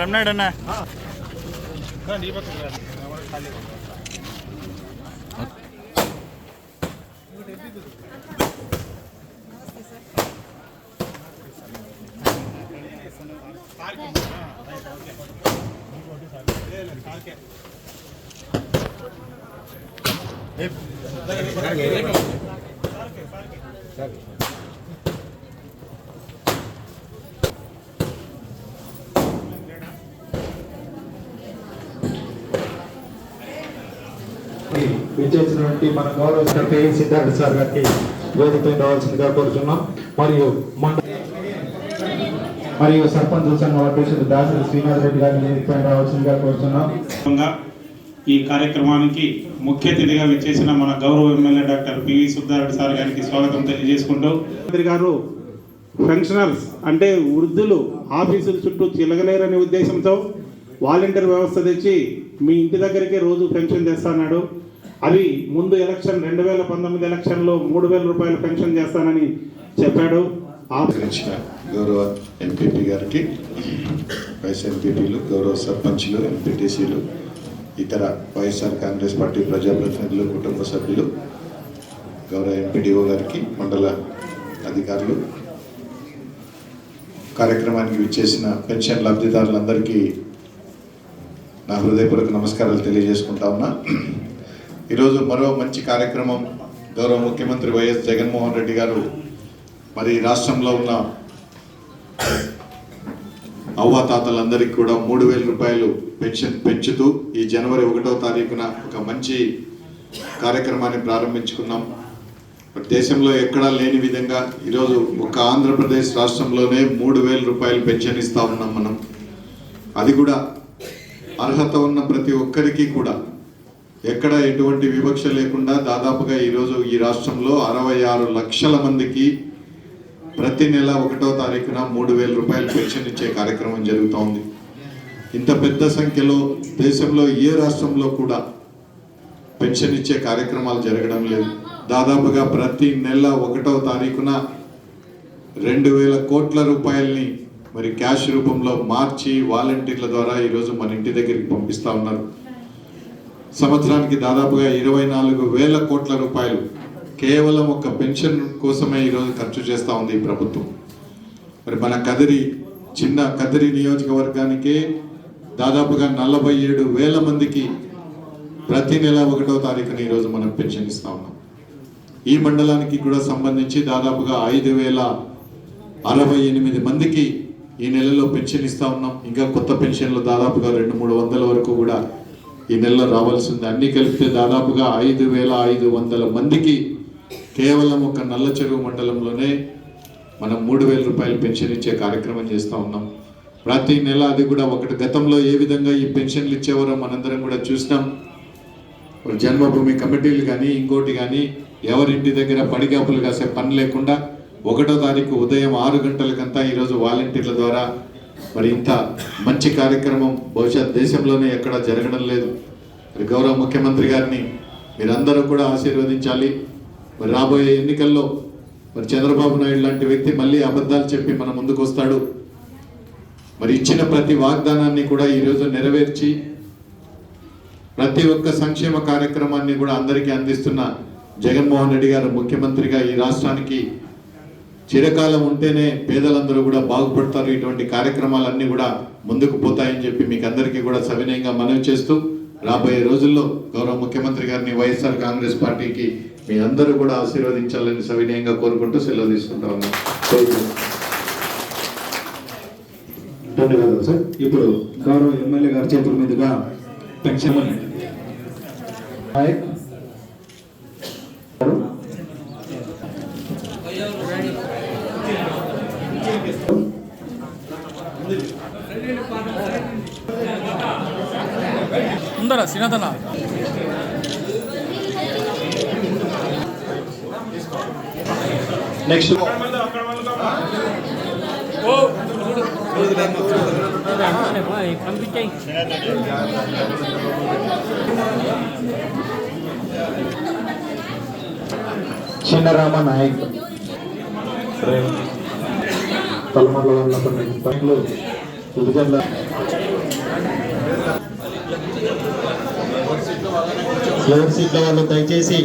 రమణాడు అన్న విచ్చేసినటువంటి మన గౌరవ కే. సిద్ధార్థ సార్ గారికి వేదికపై రావాల్సిందిగా కోరుతున్నాం మరియు మరియు సర్పంచ్ సంఘం అధ్యక్షుడు దాసరి శ్రీనాథ్ రెడ్డి గారిని వేదికపై రావాల్సిందిగా కోరుతున్నాం ఈ కార్యక్రమానికి ముఖ్య అతిథిగా విచ్చేసిన మన గౌరవ MLA doctor PV Subbareddy sir గారికి స్వాగతం తెలియజేసుకుంటూ మంత్రి గారు పెన్షనర్స్ అంటే వృద్ధులు ఆఫీసుల చుట్టూ చిలగలేరనే ఉద్దేశంతో వాలంటీర్ వ్యవస్థ తెచ్చి మీ ఇంటి దగ్గరికే రోజు పెన్షన్ చేస్తాడు అది ముందు ఎలక్షన్ రెండు వేల పంతొమ్మిది ఎలక్షన్లో మూడు వేల రూపాయలు పెన్షన్ చేస్తానని చెప్పాడు. గౌరవ ఎంపీపీ గారికి వైస్ ఎంపీపీలు గౌరవ సర్పంచ్లు ఎంపీటీసీలు ఇతర వైఎస్ఆర్ కాంగ్రెస్ పార్టీ ప్రజాప్రతినిధులు కుటుంబ సభ్యులు గౌరవ ఎంపీడీఓ గారికి మండల అధికారులు కార్యక్రమానికి విచ్చేసిన పెన్షన్ లబ్ధిదారులందరికీ నా హృదయపూర్వక నమస్కారాలు తెలియజేసుకుంటా ఉన్నా. ఈరోజు మరో మంచి కార్యక్రమం గౌరవ ముఖ్యమంత్రి వైఎస్ జగన్మోహన్ రెడ్డి గారు మరి రాష్ట్రంలో ఉన్న అవ్వాతాతలందరికీ కూడా మూడు వేల రూపాయలు పెన్షన్ పెంచుతూ ఈ జనవరి ఒకటో తారీఖున ఒక మంచి కార్యక్రమాన్ని ప్రారంభించుకున్నాం. దేశంలో ఎక్కడా లేని విధంగా ఈరోజు ఒక ఆంధ్రప్రదేశ్ రాష్ట్రంలోనే మూడు వేల రూపాయలు పెన్షన్ ఇస్తా ఉన్నాం మనం. అది కూడా అర్హత ఉన్న ప్రతి ఒక్కరికి కూడా. ఎక్కడ ఎటువంటి వివక్ష లేకుండా దాదాపుగా ఈరోజు ఈ రాష్ట్రంలో అరవై ఆరు లక్షల మందికి ప్రతి నెల ఒకటో తారీఖున మూడు వేల రూపాయలు పెన్షన్ ఇచ్చే కార్యక్రమం జరుగుతోంది ఇంత పెద్ద సంఖ్యలో దేశంలో ఏ రాష్ట్రంలో కూడా పెన్షన్ ఇచ్చే కార్యక్రమాలు జరగడం లేదు. దాదాపుగా ప్రతి నెల ఒకటో తారీఖున రెండు వేల కోట్ల రూపాయల్ని మరి క్యాష్ రూపంలో మార్చి వాలంటీర్ల ద్వారా ఈరోజు మన ఇంటి దగ్గరికి పంపిస్తా ఉన్నారు. సంవత్సరానికి దాదాపుగా ఇరవై నాలుగు వేల కోట్ల రూపాయలు కేవలం ఒక పెన్షన్ కోసమే ఈరోజు ఖర్చు చేస్తూ ఉంది ఈ ప్రభుత్వం. మరి మన కదిరి చిన్న కదిరి నియోజకవర్గానికే దాదాపుగా నలభై ఏడు వేల మందికి ప్రతి నెల ఒకటో తారీఖున ఈరోజు మనం పెన్షన్ ఇస్తా ఉన్నాం. ఈ మండలానికి కూడా సంబంధించి దాదాపుగా ఐదు వేల అరవై ఎనిమిది మందికి ఈ నెలలో పెన్షన్ ఇస్తా ఉన్నాం. ఇంకా కొత్త పెన్షన్లు దాదాపుగా రెండు మూడు వందల వరకు కూడా ఈ నెలలో రావాల్సింది. అన్నీ అన్ని కలిపితే దాదాపుగా ఐదు వేల ఐదు వందల మందికి కేవలం ఒక నల్ల చెరువు మండలంలోనే మనం మూడు వేల రూపాయలు పెన్షన్ ఇచ్చే కార్యక్రమం చేస్తూ ఉన్నాం. ప్రతి నెల అది కూడా ఒకటి. గతంలో ఏ విధంగా ఈ పెన్షన్లు ఇచ్చేవారో మనందరం కూడా చూసినాం. జన్మభూమి కమిటీలు కానీ ఇంకోటి కానీ ఎవరింటి దగ్గర పడిగాపులు కాసే పని లేకుండా ఒకటో తారీఖు ఉదయం ఆరు గంటలకంతా ఈరోజు వాలంటీర్ల ద్వారా మరి ఇంత మంచి కార్యక్రమం బహుశా దేశంలోనే ఎక్కడ జరగడం లేదు. మరి గౌరవ ముఖ్యమంత్రి గారిని మీరందరూ కూడా ఆశీర్వదించాలి. మరి రాబోయే ఎన్నికల్లో మరి చంద్రబాబు నాయుడు లాంటి వ్యక్తి మళ్ళీ అబద్ధాలు చెప్పి మన ముందుకు వస్తాడు మరి ఇచ్చిన ప్రతి వాగ్దానాన్ని కూడా ఈరోజు నెరవేర్చి ప్రతి ఒక్క సంక్షేమ కార్యక్రమాన్ని కూడా అందరికీ అందిస్తున్న జగన్మోహన్ రెడ్డి గారు ముఖ్యమంత్రిగా ఈ రాష్ట్రానికి చిరకాలం ఉంటేనే పేదలందరూ కూడా బాగుపడతారు. ఇటువంటి కార్యక్రమాలన్నీ కూడా ముందుకు పోతాయని చెప్పి మీకు అందరికీ కూడా సవినయంగా మనవి చేస్తూ రాబోయే రోజుల్లో గౌరవ ముఖ్యమంత్రి గారిని వైఎస్ఆర్ కాంగ్రెస్ పార్టీకి మీ అందరూ కూడా ఆశీర్వదించాలని సవినయంగా కోరుకుంటూ సెలవు తీసుకుంటా ఉన్నాను ధన్యవాదాలు సార్. ఇప్పుడు గౌరవ ఎమ్మెల్యే గారి చేతుల మీదుగా గారు. ఉందరా శ్రీనాథన్న నెక్స్ట్ చిన్నరామ నాయక్. తలమర్ల వల్ల కొన్ని విభజనల ఫ్లేవర్ సీట్ల వాళ్ళు దయచేసి